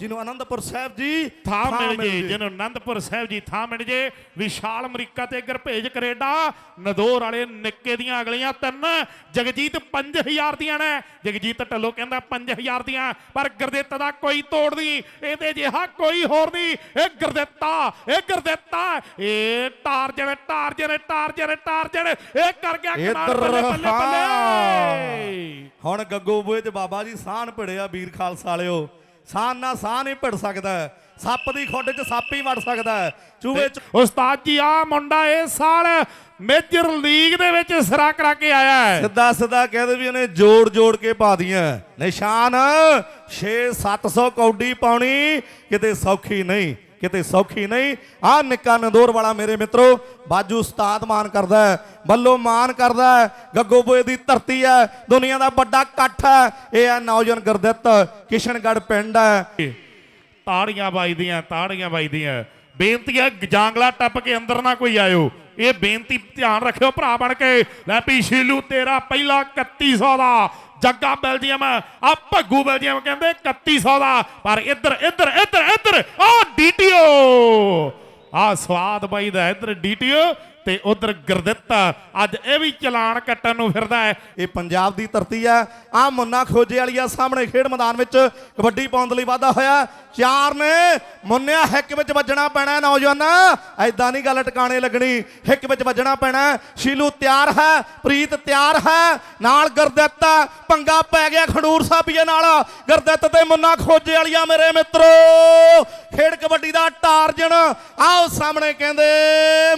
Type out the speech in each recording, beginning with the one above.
ਜਿਹਨੂੰ ਆਨੰਦਪੁਰ ਸਾਹਿਬ ਜੀ ਥਾਂ ਮਿਲ ਜੇ ਜਿਹਨੂੰ ਆਨੰਦਪੁਰ ਸਾਹਿਬ ਜੀ ਥਾਂ ਮਿਲ ਜੇ ਵਿਸ਼ਾਲ ਅਮਰੀਕਾ ਤੇ ਅਗਰ ਭੇਜ ਕੈਨੇਡਾ ਨਦੌਰ ਵਾਲੇ ਨਿੱਕੇ ਦੀਆਂ ਅਗਲੀਆਂ ਤਿੰਨ ਜਗਜੀਤ 5000 ਦੀਆਂ ਨੇ। ਜਗਜੀਤ ਢੱਲੋ ਕਹਿੰਦਾ 5000 ਦੀਆਂ ਪਰ ਗੁਰਦਿੱਤ ਦਾ ਕੋਈ ਤੋੜ ਨਹੀਂ ਇਹਦੇ ਜਿਹਾ ਕੋਈ ਹੋਰ ਨਹੀਂ। ਇਹ ਗੁਰਦਿੱਤਾ ਇਹ ਗੁਰਦਿੱਤਾ ਇਹ ਟਾਰਜਨ ਟਾਰਜਨ ਟਾਰਜਨ ਟਾਰਜਨ ਇਹ ਕਰ ਗਿਆ ਕਿਨਾਰ ਇੱਧਰ ਬੱਲੇ ਬੱਲੇ ਹੁਣ ਗੱਗੋ ਬੂਏ ਚ ਬਾਬਾ ਜੀ ਸਾਹਨ ਭਿੜਿਆ ਵੀਰ ਖਾਲਸਾ ਵਾਲਿਓ। ਸਾਹਨ ਨਾਲ ਸਾਹ ਨਹੀਂ ਭਿੜ ਸਕਦਾ। ਸੱਪ ਦੀ ਖੁੱਡ 'ਚ ਸੱਪ ਹੀ ਵੜ ਸਕਦਾ। ਚੂਹੇ 'ਚ ਉਸਤਾਦ ਜੀ ਆ ਮੁੰਡਾ ਇਸ ਸਾਲ ਮੇਜਰ ਲੀਗ ਦੇ ਵਿੱਚ ਸਿਰਾ ਕਰਾ ਕੇ ਆਇਆ ਹੈ। ਸਿੱਧਾ ਸਿੱਧਾ ਕਹਿੰਦੇ ਵੀ ਇਹਨੇ ਜੋੜ ਜੋੜ ਕੇ ਪਾ ਦੀਆਂ। ਨਿਸ਼ਾਨ 6-700 ਕੌਡੀ ਪਾਉਣੀ ਕਿਤੇ ਸੌਖੀ ਨਹੀਂ। ਕਿਤੇ ਸੌਖੀ ਨਹੀਂ। ਆ ਨਿੱਕਾ ਨੰਦੋਰ ਵਾਲਾ ਮੇਰੇ ਮਿੱਤਰੋ, ਬਾਜੂ ਉਸਤਾਦ ਮਾਨ ਕਰਦਾ ਹੈ, ਬੱਲੋ ਮਾਨ ਕਰਦਾ ਗੱਗੋਬੋਏ ਦੀ ਧਰਤੀ ਹੈ, ਦੁਨੀਆ ਦਾ ਵੱਡਾ ਇਕੱਠ ਹੈ। ਇਹ ਹੈ ਨੌਜਵਾਨ ਗੁਰਦਿੱਤ ਕਿਸ਼ਨਗੜ ਪਿੰਡ ਹੈ। ਤਾੜੀਆਂ ਵੱਜਦੀਆਂ ਤਾੜੀਆਂ ਵੱਜਦੀਆਂ। ਬੇਨਤੀ ਹੈ ਜਾਂਗਲਾ ਟੱਪ ਕੇ ਅੰਦਰ ਨਾ ਕੋਈ ਆਇਓ। ਇਹ ਬੇਨਤੀ ਧਿਆਨ ਰੱਖਿਓ ਭਰਾ ਬਣ ਕੇ। ਲੈ ਵੀ ਸ਼ੀਲੂ, ਤੇਰਾ ਪਹਿਲਾ 3100 ਦਾ। ਜੱਗਾ ਬੈਲਜੀਅਮ ਆ ਭੱਗੂ ਬੈਲਜੀਅਮ ਕਹਿੰਦੇ 3100 ਦਾ, ਪਰ ਇੱਧਰ ਇੱਧਰ ਇੱਧਰ ਇੱਧਰ, ਆ ਡੀਟੀਓ ਆ ਸਵਾਦ ਬਾਈ ਦਾ ਇੱਧਰ ਡੀਟੀਓ ਤੇ ਉਧਰ ਗੁਰਦਿੱਤ ਅੱਜ ਇਹ ਵੀ ਚਲਾਨ ਕੱਟਣ ਨੂੰ ਫਿਰਦਾ ਹੈ। ਇਹ ਪੰਜਾਬ ਦੀ ਧਰਤੀ ਹੈ। ਆ ਮੁੰਨਾ ਖੋਜੇ ਵਾਲੀਆ ਸਾਹਮਣੇ ਖੇਡ ਮੈਦਾਨ ਵਿੱਚ ਕਬੱਡੀ ਪਾਉਣ ਲਈ ਵਾਧਾ ਹੋਇਆ। ਚਾਰ ਨੇ ਮੁੰਨਿਆ ਹਿੱਕ ਵਿੱਚ ਵੱਜਣਾ ਪੈਣਾ ਹੈ ਐਦਾਂ ਨਹੀਂ ਗੱਲ ਟਿਕਾਣੇ ਲੱਗਣੀ। ਹਿੱਕ ਵਿੱਚ ਵੱਜਣਾ ਪੈਣਾ ਸ਼ੀਲੂ ਤਿਆਰ ਹੈ, ਪ੍ਰੀਤ ਤਿਆਰ ਹੈ। ਨਾਲ ਗੁਰਦਿੱਤ ਹੈ। ਪੰਗਾ ਪੈ ਗਿਆ ਖਡੂਰ ਸਾਹਿਬੀਏ ਨਾਲ। ਗੁਰਦਿੱਤ ਤੇ ਮੁੰਨਾ ਖੋਜੇ ਵਾਲੀਆ ਮੇਰੇ ਮਿੱਤਰੋ, ਖੇਡ ਕਬੱਡੀ ਦਾ ਟਾਰਜਨ। ਆਓ ਸਾਹਮਣੇ ਕਹਿੰਦੇ,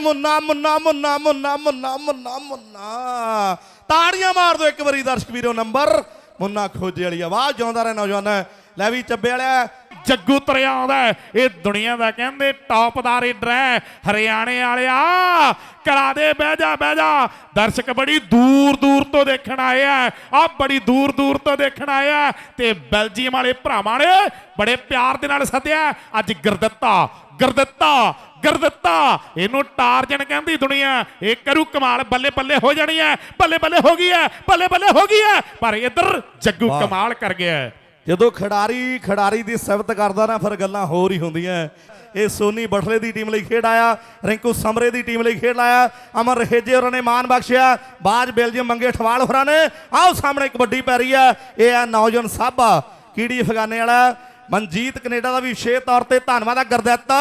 ਮੁੰਨਾ ਮੁੰਨਾ ਮੁੰਨਾ ਮੁੰਨਾ ਮੁੰਨਾ ਮੁੰਨਾ ਮੁੰਨਾ ਤਾੜੀਆਂ ਮਾਰ ਦਿਓ ਇੱਕ ਵਾਰੀ ਦਰਸ਼ਕ ਵੀਰੋ ਨੰਬਰ। ਮੁੰਨਾ ਖੋਜੇ ਵਾਲੀ ਆਵਾਜ਼ ਜਿਉਂਦਾ ਰਹੇ ਨੌਜਵਾਨ। ਲੈ ਵੀ ਚੱਬੇ ਵਾਲਿਆ, ਜੱਗੂ ਤਰਿਆ ਆਉਂਦਾ ਇਹ ਦੁਨੀਆ ਦਾ ਕਹਿੰਦੇ ਟੌਪ ਦਾ ਰੇਡਰ ਹੈ। ਹਰਿਆਣੇ ਵਾਲਿਆ, ਕਰਾ ਦੇ, ਬਹਿ ਜਾ ਬਹਿ ਜਾ। ਦਰਸ਼ਕ ਬੜੀ ਦੂਰ ਦੂਰ ਤੋਂ ਦੇਖਣ ਆਏ ਆ। ਆ ਬੜੀ ਦੂਰ ਦੂਰ ਤੋਂ ਦੇਖਣ ਆਏ ਆ। ਤੇ ਬੈਲਜੀਅਮ ਵਾਲੇ ਭਰਾਵਾਂ ਨੇ ਬੜੇ ਪਿਆਰ ਦੇ ਨਾਲ ਸੱਦਿਆ। ਅੱਜ ਗੁਰਦਿੱਤਾ ਗੁਰਦਿੱਤਾ ਗੁਰਦਿੱਤਾ ਇਹਨੂੰ ਟਾਰਜਨ ਕਹਿੰਦੀ ਦੁਨੀਆ ਇਹ ਕਰੂ ਕਮਾਲ ਬੱਲੇ ਬੱਲੇ ਹੋ ਜਾਣੀ ਹੈ ਬੱਲੇ ਬੱਲੇ ਹੋ ਗਈ ਹੈ ਬੱਲੇ ਬੱਲੇ ਹੋ ਗਈ ਹੈ ਪਰ ਇੱਧਰ ਜੱਗੂ। ਕਮਾਲ ਕਰ ਗਿਆ ਜਦੋਂ ਖਿਡਾਰੀ ਖਿਡਾਰੀ ਦੀ ਸਿਫਤ ਕਰਦਾ ਨਾ ਫਿਰ ਗੱਲਾਂ ਹੋਰ ਹੀ ਹੁੰਦੀਆਂ ਇਹ ਸੋਨੀ ਬਠਲੇ ਦੀ ਟੀਮ ਲਈ ਖੇਡ ਆਇਆ ਰਿੰਕੂ ਸਮਰੇ ਦੀ ਟੀਮ ਲਈ ਖੇਡ ਆਇਆ ਅਮਰ ਰਹੇਜੇ ਹੋਰਾਂ ਨੇ ਮਾਨ ਬਖਸ਼ਿਆ ਬਾਜ ਬੇਲਜੀਅਮ ਮੰਗੇ ਠਵਾਲ ਹੋਰਾਂ ਨੇ। ਆਓ ਸਾਹਮਣੇ ਕਬੱਡੀ ਪੈ ਰਹੀ ਹੈ ਇਹ ਆ ਨੌਜਵਾਨ ਸਾਬਾ ਕੀੜੀ ਅਫਗਾਨੇ ਵਾਲਾ ਮਨਜੀਤ ਕੈਨੇਡਾ ਦਾ ਵੀ ਵਿਸ਼ੇਸ਼ ਤੌਰ ਤੇ ਧੰਨਵਾਦ ਆ ਗੁਰਦਿੱਤ।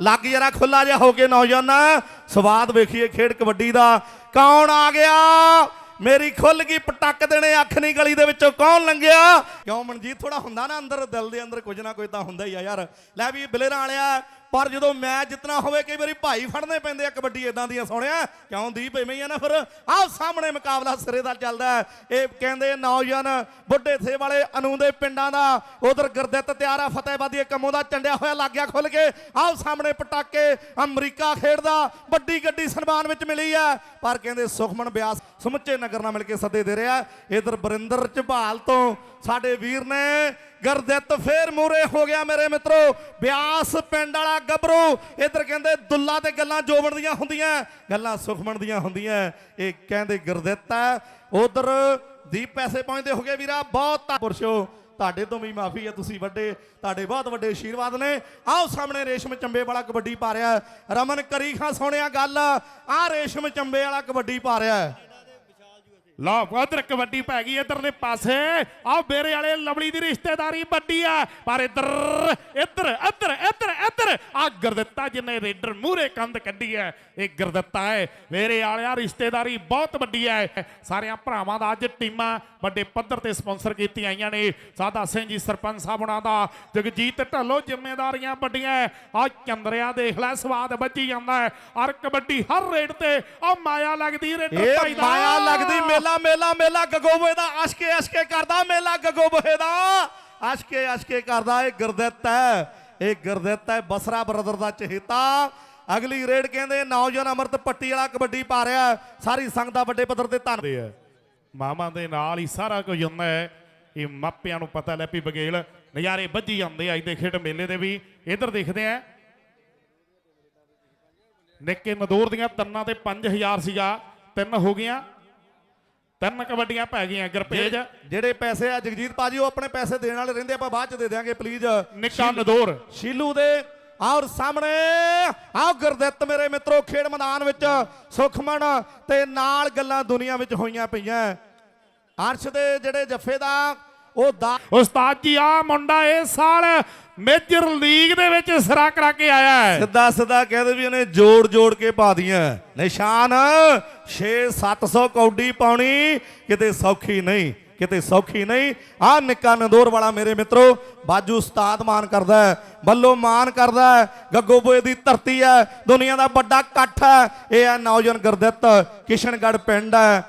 ਲੱਗ ਜਰਾ ਖੁੱਲਾ ਜਿਹਾ ਹੋ ਕੇ ਨੌਜਵਾਨ। ਸਵਾਦ ਵੇਖੀਏ ਖੇਡ ਕਬੱਡੀ ਦਾ। ਕੌਣ ਆ ਗਿਆ? ਮੇਰੀ ਖੁੱਲ ਗਈ ਪਟਕ ਦੇਣੇ ਅੱਖ ਨਹੀਂ ਗਲੀ ਦੇ ਵਿੱਚੋਂ। ਕੌਣ ਲੰਘਿਆ? ਕਿਉਂ ਮਨਜੀਤ ਥੋੜਾ ਹੁੰਦਾ ਨਾ ਅੰਦਰ, ਦਿਲ ਦੇ ਅੰਦਰ ਕੁਝ ਨਾ ਕੁਝ ਤਾਂ ਹੁੰਦਾ ਹੀ ਆ ਯਾਰ। ਲੈ ਵੀ ਬਲੇਰਾਂ ਵਾਲਿਆ ਪਰ ਜਦੋਂ ਮੈਚ ਜਿੱਤਣਾ ਹੋਵੇ, ਕਈ ਵਾਰੀ ਭਾਈ ਫੜਨੇ ਪੈਂਦੇ ਆ ਕਬੱਡੀ ਇਦਾਂ ਦੀਆਂ ਸੋਹਣਿਆ। ਕਿਉਂ ਦੀਪ ਐਵੇਂ ਹੀ ਆ ਨਾ ਫਿਰ? ਆਹ ਸਾਹਮਣੇ ਮੁਕਾਬਲਾ ਸਿਰੇ ਦਾ ਚੱਲਦਾ ਇਹ ਕਹਿੰਦੇ ਨੌਜਵਾਨ ਬੁੱਢੇ ਥੇ ਵਾਲੇ ਅਨੂ ਦੇ ਪਿੰਡਾਂ ਦਾ ਉਧਰ ਗੁਰਦਿੱਤ ਤਿਆਰ ਆ, ਫਤਿਹਬਾਦੀ ਕੰਮੋਂ ਦਾ ਚੰਡਿਆ ਹੋਇਆ ਲੱਗ ਗਿਆ ਖੁੱਲ ਕੇ। ਆਹ ਸਾਹਮਣੇ ਪਟਾਕੇ ਅਮਰੀਕਾ ਖੇਡਦਾ, ਵੱਡੀ ਗੱਡੀ ਸਨਮਾਨ ਵਿੱਚ ਮਿਲੀ ਆ ਪਰ ਕਹਿੰਦੇ ਸੁਖਮਨ ਬਿਆਸ ਸਮੁੱਚੇ ਨਗਰ ਨਾਲ ਮਿਲ ਕੇ ਸੱਦੇ ਦੇ ਰਿਹਾ ਇਧਰ ਬਰਿੰਦਰ ਝਬਾਲ ਤੋਂ ਸਾਡੇ ਵੀਰ ਨੇ ਗੁਰਦਿੱਤ ਫੇਰ ਮੂਰੇ ਹੋ ਗਿਆ ਮੇਰੇ ਮਿੱਤਰੋ। ਬਿਆਸ ਪਿੰਡ ਵਾਲਾ ਗੱਭਰੂ। ਇਧਰ ਕਹਿੰਦੇ, ਦੁੱਲਾ ਤੇ ਗੱਲਾਂ ਜੋਬਣ ਦੀਆਂ ਹੁੰਦੀਆਂ, ਗੱਲਾਂ ਸੁਖਮਣ ਦੀਆਂ ਹੁੰਦੀਆਂ। ਇਹ ਕਹਿੰਦੇ, ਗੁਰਦਿੱਤ ਹੈ। ਉਧਰ ਦੀਪ ਪੈਸੇ ਪਹੁੰਚਦੇ ਹੋ ਗਏ ਵੀਰਾ, ਬਹੁਤ ਧੰਨ- ਪੁਰਸ਼ੋ ਤੁਹਾਡੇ ਤੋਂ ਵੀ ਮਾਫੀ ਹੈ, ਤੁਸੀਂ ਵੱਡੇ, ਤੁਹਾਡੇ ਬਹੁਤ ਵੱਡੇ ਆਸ਼ੀਰਵਾਦ ਨੇ। ਆਓ ਸਾਹਮਣੇ ਰੇਸ਼ਮ ਚੰਬੇ ਵਾਲਾ ਕਬੱਡੀ ਪਾ ਰਿਹਾ। ਰਮਨ ਕਰੀ ਖਾਂ ਸੋਹਣਿਆ ਗੱਲ। ਆ ਰੇਸ਼ਮ ਚੰਬੇ ਵਾਲਾ ਕਬੱਡੀ ਪਾ ਰਿਹਾ। ਹੈ। ਲਓ ਉਧਰ ਕਬੱਡੀ ਪੈ ਗਈ ਇਧਰਲੇ ਪਾਸੇ ਆ ਮੇਰੇ ਵਾਲੇ ਲਵਲੀ ਦੀ ਰਿਸ਼ਤੇਦਾਰੀ ਵੱਡੀ ਆ ਪਰ ਇਧਰ ਇਧਰ ਇਧਰ ਇਧਰ ਇਧਰ ਆ ਗੁਰਦਿੱਤਾ ਜਿਨੇ ਰੇਡਰ ਮੂਹਰੇ ਕੰਧ ਕੱਢੀ ਹੈ ਇਹ ਗੁਰਦਿੱਤਾ ਹੈ। ਮੇਰੇ ਵਾਲਿਆ ਰਿਸ਼ਤੇਦਾਰੀ ਬਹੁਤ ਵੱਡੀ ਹੈ। ਸਾਰਿਆਂ ਭਰਾਵਾਂ ਦਾ ਅੱਜ ਟੀਮਾਂ ਵੱਡੇ ਪੱਧਰ ਤੇ ਸਪਾਂਸਰ ਕੀਤੀਆਂ ਆਈਆਂ ਨੇ। ਸਾਦਾ ਸਿੰਘ ਜੀ ਸਰਪੰਚ ਸਾਹਿਬ ਉਹਨਾਂ ਦਾ ਜਗਜੀਤ ਢੱਲੋ ਜ਼ਿੰਮੇਵਾਰੀਆਂ ਵੱਡੀਆਂ ਆ ਚੰਦਰਿਆ ਦੇਖ ਲੈ ਸਵਾਦ ਵੱਜੀ ਜਾਂਦਾ ਹੈ। ਔਰ ਕਬੱਡੀ ਹਰ ਰੇਡ ਤੇ ਆ ਮਾਇਆ ਲੱਗਦੀ ਰੇਡਰ ਭਾਈ ਦਾ। ਮਾਇਆ ਲੱਗਦੀ ਮੇਲਾ ਮੇਲਾ ਮੇਲਾ ਗਗੋਬੇ ਦਾ ਅਸ਼ਕੇ ਅਸ਼ਕੇ ਕਰਦਾ ਮੇਲਾ ਗਗੋਬੇ ਦਾ। ਅਸ਼ਕੇ ਅਸ਼ਕੇ ਕਰਦਾ ਇਹ ਗੁਰਦਿੱਤ ਹੈ। ਇਹ ਗੁਰਦਿੱਤ ਹੈ ਬਸਰਾ ਬ੍ਰਦਰ ਦਾ ਚਹੇਤਾ। ਅਗਲੀ ਰੇਡ ਕਹਿੰਦੇ, ਨੌਜਵਾਨ ਅਮਰਤ ਪੱਟੀ ਵਾਲਾ ਕਬੱਡੀ ਪਾ ਰਿਹਾ ਸਾਰੀ ਸੰਗਤ ਦਾ ਵੱਡੇ ਪੱਧਰ ਤੇ ਧੰਨ ਹੈ। ਮਾਮਾ ਦੇ ਨਾਲ ਹੀ ਸਾਰਾ ਕੁਝ ਹੁੰਦਾ ਹੈ। ਇਹ ਮਾਪਿਆਂ ਨੂੰ ਪਤਾ ਲੈ ਵੀ ਬਗੇਲ ਨਜ਼ਾਰੇ ਵੱਜੀ ਜਾਂਦੇ ਆ। ਅੱਜ ਦੇ ਖੇਡ ਮੇਲੇ ਦੇ ਵੀ ਇੱਧਰ ਦੇਖਦੇ ਆ। ਨਿੱਕੇ ਨਦੂਰ ਦੀਆਂ ਤੰਨਾਂ ਤੇ 5000 ਸੀਗਾ। ਤਿੰਨ ਹੋ ਗਈਆਂ। ਤਿੰਨ ਕਬੱਡੀਆਂ ਪੈ ਗਈਆਂ ਗੁਰਪੇਜ ਜਿਹੜੇ ਪੈਸੇ ਆ ਜਗਜੀਤ ਪਾਜੀ ਉਹ ਆਪਣੇ ਪੈਸੇ ਦੇਣ ਵਾਲੇ ਰਹਿੰਦੇ ਆਪਾਂ ਬਾਅਦ ਚ ਦੇ ਦਿਆਂਗੇ ਪਲੀਜ਼ ਨਿੱਕਾ ਨਦੌਰ। ਸ਼ੀਲੂ ਦੇ ਔਰ ਸਾਹਮਣੇ ਆਹ ਗੁਰਦਿੱਤ ਮੇਰੇ ਮਿੱਤਰੋ ਖੇਡ ਮੈਦਾਨ ਵਿੱਚ ਸੁਖਮਨ ਤੇ ਨਾਲ ਗੱਲਾਂ ਦੁਨੀਆ ਵਿੱਚ ਹੋਈਆਂ ਪਈਆਂ। ਅਰਸ਼ ਦੇ ਜਿਹੜੇ ਜੱਫੇ ਦਾ ਉਹ ਦਾ ਉਸਤਾਦ ਜੀ ਆ ਮੁੰਡਾ ਇਸ ਸਾਲ ਮੇਜਰ ਲੀਗ ਦੇ ਵਿੱਚ ਸਿਰਾ ਕਰਾ ਕੇ ਆਇਆ ਹੈ। ਸਿੱਧਾ ਸਿੱਧਾ ਕਹਿੰਦੇ ਵੀ ਇਹਨੇ ਜੋੜ ਜੋੜ ਕੇ ਪਾ ਦੀਆਂ ਨਿਸ਼ਾਨ 6 700 ਕੌਡੀ ਪਾਉਣੀ ਕਿਤੇ ਸੌਖੀ ਨਹੀਂ ਕਿਤੇ ਸੌਖੀ ਨਹੀਂ। ਆ ਨਿੱਕਾ ਨੰਦੋਰ ਵਾਲਾ ਮੇਰੇ ਮਿੱਤਰੋ ਬਾਜੂ ਉਸਤਾਦ ਮਾਨ ਕਰਦਾ ਬੱਲੋ ਮਾਨ ਕਰਦਾ ਹੈ ਗੱਗੋਬੋਏ ਦੀ ਧਰਤੀ ਹੈ ਦੁਨੀਆ ਦਾ ਵੱਡਾ ਇਕੱਠ ਹੈ। ਇਹ ਹੈ ਨੌਜਵਾਨ ਗੁਰਦਿੱਤ ਕਿਸ਼ਨਗੜ੍ਹ ਪਿੰਡ ਹੈ।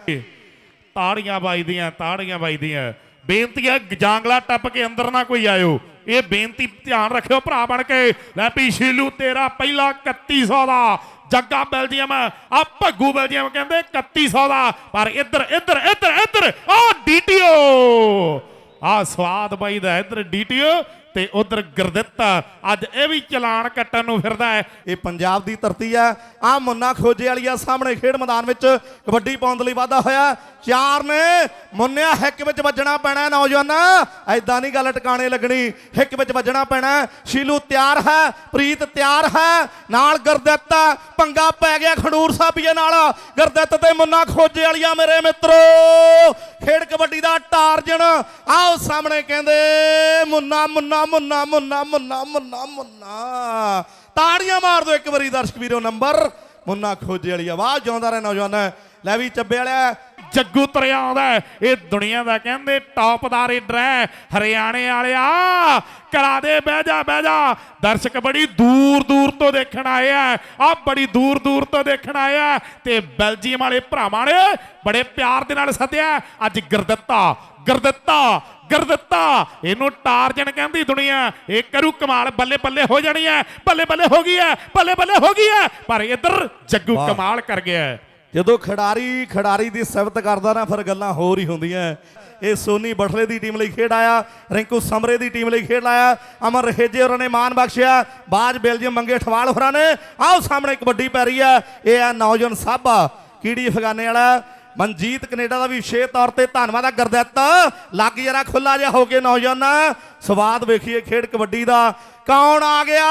ਤਾੜੀਆਂ ਵੱਜਦੀਆਂ ਤਾੜੀਆਂ ਵੱਜਦੀਆਂ। ਬੇਨਤੀ ਹੈ ਜਾਂਗਲਾ ਟੱਪ ਕੇ ਅੰਦਰ ਨਾ ਕੋਈ ਆਇਓ। ਇਹ ਬੇਨਤੀ ਧਿਆਨ ਰੱਖਿਓ ਭਰਾ ਬਣ ਕੇ। ਲੈ ਪੀ ਸ਼ੀਲੂ, ਤੇਰਾ ਪਹਿਲਾ 3100 ਦਾ। ਜੱਗਾ ਬੈਲਜੀਅਮ, ਆ ਭੱਗੂ ਬੈਲਜੀਅਮ ਕਹਿੰਦੇ 3100 ਦਾ। ਪਰ ਇੱਧਰ ਇੱਧਰ ਇੱਧਰ ਇੱਧਰ, ਆ ਡੀਟੀਓ ਆ ਸਵਾਦ ਬਾਈ ਦਾ ਇੱਧਰ ਡੀਟੀਓ ਤੇ ਉਧਰ ਗੁਰਦਿੱਤ ਅੱਜ ਇਹ ਵੀ ਚਲਾਨ ਕੱਟਣ ਨੂੰ ਫਿਰਦਾ ਹੈ। ਇਹ ਪੰਜਾਬ ਦੀ ਧਰਤੀ ਹੈ। ਆ ਮੁੰਨਾ ਖੋਜੇ ਵਾਲੀਆ ਸਾਹਮਣੇ ਖੇਡ ਮੈਦਾਨ ਵਿੱਚ ਕਬੱਡੀ ਪਾਉਣ ਲਈ ਵਾਧਾ ਹੋਇਆ। ਚਾਰ ਨੇ ਮੁੰਨਿਆ, ਹਿੱਕ ਵਿੱਚ ਵੱਜਣਾ ਪੈਣਾ ਨੌਜਵਾਨਾ। ਐਦਾਂ ਨਹੀਂ ਗੱਲ ਟਿਕਾਣੇ ਲੱਗਣੀ। ਹਿੱਕ ਵਿੱਚ ਵੱਜਣਾ ਪੈਣਾ ਸ਼ੀਲੂ ਤਿਆਰ ਹੈ, ਪ੍ਰੀਤ ਤਿਆਰ ਹੈ। ਨਾਲ ਗੁਰਦਿੱਤ ਹੈ। ਪੰਗਾ ਪੈ ਗਿਆ ਖਡੂਰ ਸਾਬੀਏ ਨਾਲ। ਗੁਰਦਿੱਤ ਤੇ ਮੁੰਨਾ ਖੋਜੇ ਵਾਲੀਆ ਮੇਰੇ ਮਿੱਤਰੋ, ਖੇਡ ਕਬੱਡੀ ਦਾ ਟਾਰਜਨ। ਆਓ ਸਾਹਮਣੇ ਕਹਿੰਦੇ, ਮੁੰਨਾ ਮੁੰਨਾ। ਮੁੰਨਾ ਮੁੰਨਾ ਮੁੰਨਾ ਮੁੰਨਾ ਮੁੰਨਾ ਤਾੜੀਆਂ ਮਾਰ ਦਿਓ ਇੱਕ ਵਾਰੀ ਦਰਸ਼ਕ ਵੀਰੋ ਨੰਬਰ। ਮੁੰਨਾ ਖੋਜੇ ਵਾਲੀ ਆਵਾਜ਼ ਜਿਉਂਦਾ ਰਹੇ ਨੌਜਵਾਨ। ਲੈ ਵੀ ਚੱਬੇ ਵਾਲਿਆ, ਜੱਗੂ ਤਰਿਆ ਆਉਂਦਾ ਇਹ ਦੁਨੀਆ ਦਾ ਕਹਿੰਦੇ ਟੌਪ ਦਾ ਰੇਡਰ ਹੈ। ਹਰਿਆਣੇ ਵਾਲਿਆ ਕਰਾ ਦੇ, ਬਹਿ ਜਾ ਬਹਿ ਜਾ। ਦਰਸ਼ਕ ਬੜੀ ਦੂਰ ਦੂਰ ਤੋਂ ਦੇਖਣ ਆਏ ਆ। ਆ ਬੜੀ ਦੂਰ ਦੂਰ ਤੋਂ ਦੇਖਣ ਆਏ ਆ। ਤੇ ਬੈਲਜੀਅਮ ਵਾਲੇ ਭਰਾਵਾਂ ਨੇ ਬੜੇ ਪਿਆਰ ਦੇ ਨਾਲ ਸੱਦਿਆ। ਅੱਜ ਗੁਰਦੱਤਾ ਗੁਰਦੱਤਾ ਗੁਰਦੱਤਾ ਇਹਨੂੰ ਟਾਰਜਨ ਕਹਿੰਦੀ ਦੁਨੀਆ ਇਹ ਕਰੂ ਕਮਾਲ ਬੱਲੇ ਬੱਲੇ ਹੋ ਜਾਣੀ ਹੈ ਬੱਲੇ ਬੱਲੇ ਹੋ ਗਈ ਹੈ ਬੱਲੇ ਬੱਲੇ ਹੋ ਗਈ ਹੈ ਪਰ ਇੱਧਰ ਜੱਗੂ। ਕਮਾਲ ਕਰ ਗਿਆ ਹੈ ਜਦੋਂ ਖਿਡਾਰੀ ਖਿਡਾਰੀ ਦੀ ਸਿਫਤ ਕਰਦਾ ਨਾ ਫਿਰ ਗੱਲਾਂ ਹੋਰ ਹੀ ਹੁੰਦੀਆਂ ਇਹ ਸੋਨੀ ਬਠਲੇ ਦੀ ਟੀਮ ਲਈ ਖੇਡ ਆਇਆ ਰਿੰਕੂ ਸਮਰੇ ਦੀ ਟੀਮ ਲਈ ਖੇਡ ਆਇਆ ਅਮਰ ਰਹੇਜੇ ਹੋਰਾਂ ਨੇ ਮਾਨ ਬਖਸ਼ਿਆ ਬਾਜ ਬੇਲਜੀਅਮ ਮੰਗੇ ਠਵਾਲ ਹੋਰਾਂ ਨੇ। ਆਓ ਸਾਹਮਣੇ ਕਬੱਡੀ ਪੈ ਰਹੀ ਹੈ ਇਹ ਆ ਨੌਜਵਾਨ ਸਾਬਾ ਕੀੜੀ ਅਫਗਾਨੇ ਵਾਲਾ ਮਨਜੀਤ ਕੈਨੇਡਾ ਦਾ ਵੀ ਵਿਸ਼ੇਸ਼ ਤੌਰ ਤੇ ਧੰਨਵਾਦ ਆ ਗੁਰਦਿੱਤ। ਲੱਗ ਜਰਾ ਖੁੱਲਾ ਜਿਹਾ ਹੋ ਕੇ ਨੌਜਵਾਨ। ਸਵਾਦ ਵੇਖੀਏ ਖੇਡ ਕਬੱਡੀ ਦਾ। ਕੌਣ ਆ ਗਿਆ?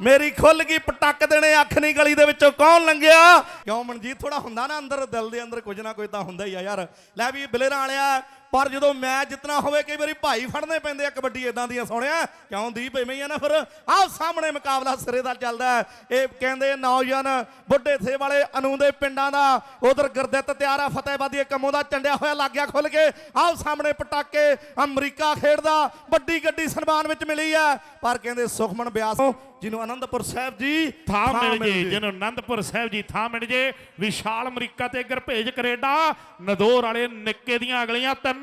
ਮੇਰੀ ਖੁੱਲ ਗਈ ਪਟੱਕ ਦੇਣੇ ਅੱਖ ਨਹੀਂ ਗਲੀ ਦੇ ਵਿੱਚੋਂ। ਕੌਣ ਲੰਘਿਆ? ਕਿਉਂ ਮਨਜੀਤ ਥੋੜਾ ਹੁੰਦਾ ਨਾ ਅੰਦਰ, ਦਿਲ ਦੇ ਅੰਦਰ ਕੁਝ ਨਾ ਕੁਝ ਤਾਂ ਹੁੰਦਾ ਹੀ ਆ ਯਾਰ। ਲੈ ਵੀ ਬਲੇਰਾਂ ਵਾਲਿਆ ਪਰ ਜਦੋਂ ਮੈਚ ਜਿੱਤਣਾ ਹੋਵੇ ਕਈ ਵਾਰੀ ਭਾਈ ਫੜਨੇ ਪੈਂਦੇ ਆ ਕਬੱਡੀ ਇਦਾਂ ਦੀਆਂ ਸੋਹਣਿਆ? ਕਿਉਂ ਦੀਪ ਐਵੇਂ ਹੀ ਆ ਨਾ ਫਿਰ? ਆਹ ਸਾਹਮਣੇ ਮੁਕਾਬਲਾ ਸਿਰੇ ਦਾ ਚੱਲਦਾ। ਇਹ ਕਹਿੰਦੇ ਨੌਜਵਾਨ ਬੁੱਢੇ ਥੇ ਵਾਲੇ ਅਨੂ ਦੇ ਪਿੰਡਾਂ ਦਾ ਉਧਰ ਗੁਰਦਿੱਤ ਤਿਆਰ ਆ ਫਤਿਹਬਾਦੀ ਕੰਮੋਂ ਦਾ ਚੰਡਿਆ ਹੋਇਆ ਲੱਗ ਗਿਆ ਖੁੱਲ ਕੇ। ਆਹ ਸਾਹਮਣੇ ਪਟਾਕੇ ਅਮਰੀਕਾ ਖੇਡਦਾ ਵੱਡੀ ਗੱਡੀ ਸਨਮਾਨ ਵਿੱਚ ਮਿਲੀ ਆ ਪਰ ਕਹਿੰਦੇ ਸੁਖਮਨ ਬਿਆਸ ਜਿਹਨੂੰ ਆਨੰਦਪੁਰ ਸਾਹਿਬ ਜੀ ਥਾਂ ਮਿਲ ਜੇ ਜਿਹਨੂੰ ਅਨੰਦਪੁਰ ਸਾਹਿਬ ਜੀ ਥਾਂ ਮਿਲ ਜੇ ਵਿਸ਼ਾਲ ਅਮਰੀਕਾ ਤੇ ਗਰਭੇਜ ਕੈਨੇਡਾ ਨਦੌਰ ਵਾਲੇ ਨਿੱਕੇ ਦੀਆਂ ਅਗਲੀਆਂ ਤਿੰਨ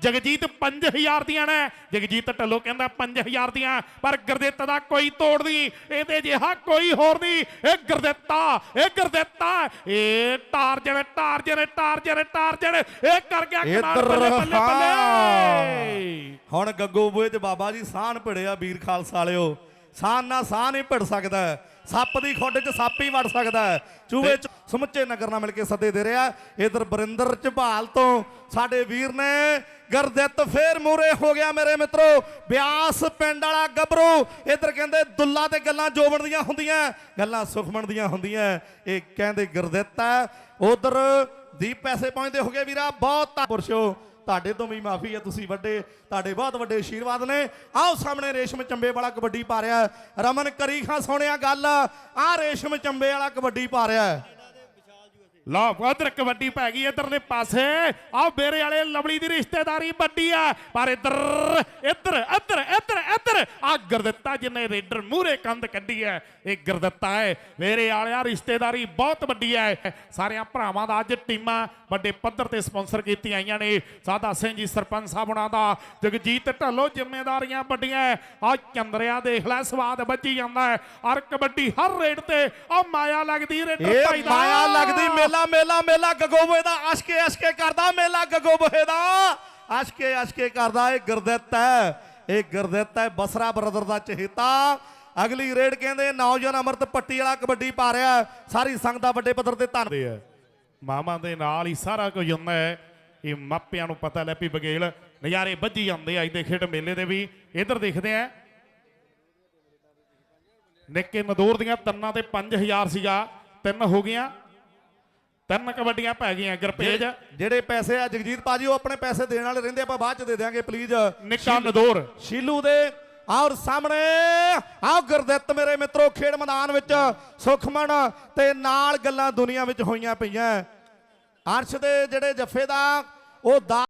ਜਗਜੀਤ 5000 ਦੀਆਂ ਨੇ। ਜਗਜੀਤ ਢੱਲੋ ਕਹਿੰਦਾ 5000 ਦੀਆਂ ਪਰ ਗੁਰਦਿੱਤ ਦਾ ਕੋਈ ਤੋੜ ਨਹੀਂ ਇਹਦੇ ਜਿਹਾ ਕੋਈ ਹੋਰ ਨਹੀਂ। ਇਹ ਗੁਰਦਿੱਤਾ ਇਹ ਗੁਰਦਿੱਤਾ ਇਹ ਟਾਰਜਨ ਟਾਰਜਨ ਟਾਰਜਨ ਟਾਰਜਨ ਇਹ ਕਰ ਗਿਆ ਕਮਾਲ ਬੱਲੇ ਬੱਲੇ ਹਾਂ। ਬੱਲੇ ਹੁਣ ਗੱਗੋ ਬੂਏ ਤੇ ਬਾਬਾ ਜੀ ਸਾਹਨ ਭਿੜਿਆ ਵੀਰ ਖਾਲਸਾ ਵਾਲਿਓ। ਸਾਹਨ ਨਾਲ ਸਾਹ ਨਹੀਂ ਭਿੜ ਸਕਦਾ। ਸੱਪ ਦੀ ਖੁੱਡ 'ਚ ਸੱਪ ਹੀ ਵੜ ਸਕਦਾ ਹੈ। ਚੂਹੇ 'ਚ ਸਮੁੱਚੇ ਨਗਰ ਨਾਲ ਮਿਲ ਕੇ ਸੱਦੇ ਦੇ ਰਿਹਾ। ਇਧਰ ਬਰਿੰਦਰ ਝਬਾਲ ਤੋਂ ਸਾਡੇ ਵੀਰ ਨੇ ਗਰਦਿੱਤ ਫੇਰ ਮੂਰੇ ਹੋ ਗਿਆ ਮੇਰੇ ਮਿੱਤਰੋ। ਬਿਆਸ ਪਿੰਡ ਵਾਲਾ ਗੱਭਰੂ। ਇਧਰ ਕਹਿੰਦੇ ਦੁੱਲਾ ਤੇ ਗੱਲਾਂ ਜੋਬਣ ਦੀਆਂ ਹੁੰਦੀਆਂ ਗੱਲਾਂ ਸੁਖਮਣ ਦੀਆਂ ਹੁੰਦੀਆਂ। ਇਹ ਕਹਿੰਦੇ ਗਰਦਿੱਤ ਹੈ। ਉਧਰ ਦੀਪ ਪੈਸੇ ਪਹੁੰਚਦੇ ਹੋ ਗਏ ਵੀਰਾ ਬਹੁਤ ਪੁਰਸ਼ੋ ਤੁਹਾਡੇ ਤੋਂ ਵੀ ਮਾਫੀ ਹੈ, ਤੁਸੀਂ ਵੱਡੇ, ਤੁਹਾਡੇ ਬਹੁਤ ਵੱਡੇ ਆਸ਼ੀਰਵਾਦ ਨੇ ਆਓ ਸਾਹਮਣੇ ਰੇਸ਼ਮ ਚੰਬੇ ਵਾਲਾ ਕਬੱਡੀ ਪਾ ਰਿਹਾ ਹੈ। ਰਮਨ ਕਰੀ ਖਾਂ ਸੋਹਣਿਆ ਗੱਲ ਆ ਰੇਸ਼ਮ ਚੰਬੇ ਵਾਲਾ ਕਬੱਡੀ ਪਾ ਰਿਹਾ ਹੈ। ਲਓ ਉਧਰ ਕਬੱਡੀ ਪੈ ਗਈ ਇਧਰਲੇ ਪਾਸੇ। ਆਹ ਬੇਰੇ ਵਾਲੇ ਲਵਲੀ ਦੀ ਰਿਸ਼ਤੇਦਾਰੀ ਵੱਡੀ ਆ। ਪਰ ਇੱਧਰ ਇੱਧਰ ਇੱਧਰ ਇੱਧਰ ਇੱਧਰ। ਆ ਗੁਰਦੱਤਾ ਜਿਨੇ ਰੇਡਰ ਮੂਰੇ ਕੰਧ ਕੱਢੀ ਹੈ ਇਹ ਗੁਰਦੱਤਾ ਹੈ ਮੇਰੇ ਵਾਲਿਆ ਰਿਸ਼ਤੇਦਾਰੀ ਬਹੁਤ ਵੱਡੀ ਹੈ ਸਾਰਿਆਂ ਭਰਾਵਾਂ ਦਾ ਅੱਜ ਟੀਮਾਂ ਵੱਡੇ ਪੱਧਰ ਤੇ ਸਪਾਂਸਰ ਕੀਤੀਆਂ ਆਈਆਂ ਨੇ। ਸਾਦਾ ਸਿੰਘ ਜੀ ਸਰਪੰਚ ਸਾਹਿਬ ਉਹਨਾਂ ਦਾ ਜਗਜੀਤ ਢੱਲੋ ਜ਼ਿੰਮੇਵਾਰੀਆਂ ਵੱਡੀਆਂ ਆ ਚੰਦਰਿਆ ਦੇਖ ਲੈ ਸਵਾਦ ਵੱਜੀ ਜਾਂਦਾ ਔਰ ਕਬੱਡੀ ਹਰ ਰੇਡ ਤੇ ਆ ਮਾਇਆ ਲੱਗਦੀ ਰੇਡਰ ਭਾਈ ਦਾ। ਮਾਇਆ ਲੱਗਦੀ ਮੇਲਾ ਮੇਲਾ ਮੇਲਾ ਗਗੋਬੇ ਦਾ, ਅਸ਼ਕੇ ਅਸ਼ਕੇ ਕਰਦਾ ਮੇਲਾ ਗਗੋਬੇ ਦਾ। ਅਸ਼ਕੇ ਅਸ਼ਕੇ ਕਰਦਾ ਇਹ ਗੁਰਦਿੱਤ ਹੈ, ਇਹ ਗੁਰਦਿੱਤ ਹੈ ਬਸਰਾ ਬਰਦਰ ਦਾ ਚਹੇਤਾ। ਅਗਲੀ ਰੇਡ ਕਹਿੰਦੇ, ਨੌਜਵਾਨ ਅਮਰਤ ਪੱਟੀ ਵਾਲਾ ਕਬੱਡੀ ਪਾ ਰਿਹਾ ਸਾਰੀ ਸੰਗਤ ਵੱਡੇ ਪੱਧਰ ਤੇ ਧੰਨ ਕਰਦੇ ਮਾਮਾ ਦੇ ਨਾਲ ਹੀ ਸਾਰਾ ਕੁਝ ਹੁੰਦਾ ਹੈ। ਇਹ ਮਾਪਿਆਂ ਨੂੰ ਪਤਾ ਲੈ ਵੀ ਬਗੇਲ, ਨਜ਼ਾਰੇ ਵੱਜੀ ਜਾਂਦੇ ਆ ਅੱਜ ਦੇ ਖੇਡ ਮੇਲੇ ਦੇ ਵੀ। ਇੱਧਰ ਦੇਖਦੇ ਆ। ਨਿੱਕੇ ਨਦੌਰ ਦੀਆਂ ਤੰਨਾਂ ਤੇ 5000 ਸੀਗਾ, ਤਿੰਨ ਹੋ ਗਈਆਂ। ਤਿੰਨ ਕਬੱਡੀਆਂ ਪੈ ਗਈਆਂ ਗੁਰਪੇਜ ਜਿਹੜੇ ਪੈਸੇ ਆ ਜਗਜੀਤ ਭਾਜੀ ਉਹ ਆਪਣੇ ਪੈਸੇ ਦੇਣ ਵਾਲੇ ਰਹਿੰਦੇ ਆਪਾਂ ਬਾਅਦ ਚ ਦੇ ਦਿਆਂਗੇ ਪਲੀਜ਼ ਨਿੱਕਾ ਨਦੌਰ ਸ਼ੀਲੂ ਦੇ ਔਰ ਸਾਹਮਣੇ ਆਹ ਗੁਰਦਿੱਤ ਮੇਰੇ ਮਿੱਤਰੋ ਖੇਡ ਮੈਦਾਨ ਵਿੱਚ ਸੁਖਮਨ ਤੇ ਨਾਲ ਗੱਲਾਂ ਦੁਨੀਆ ਵਿੱਚ ਹੋਈਆਂ ਪਈਆਂ। ਅਰਸ਼ ਦੇ ਜਿਹੜੇ ਜੱਫੇ ਦਾ ਉਹ ਦਾ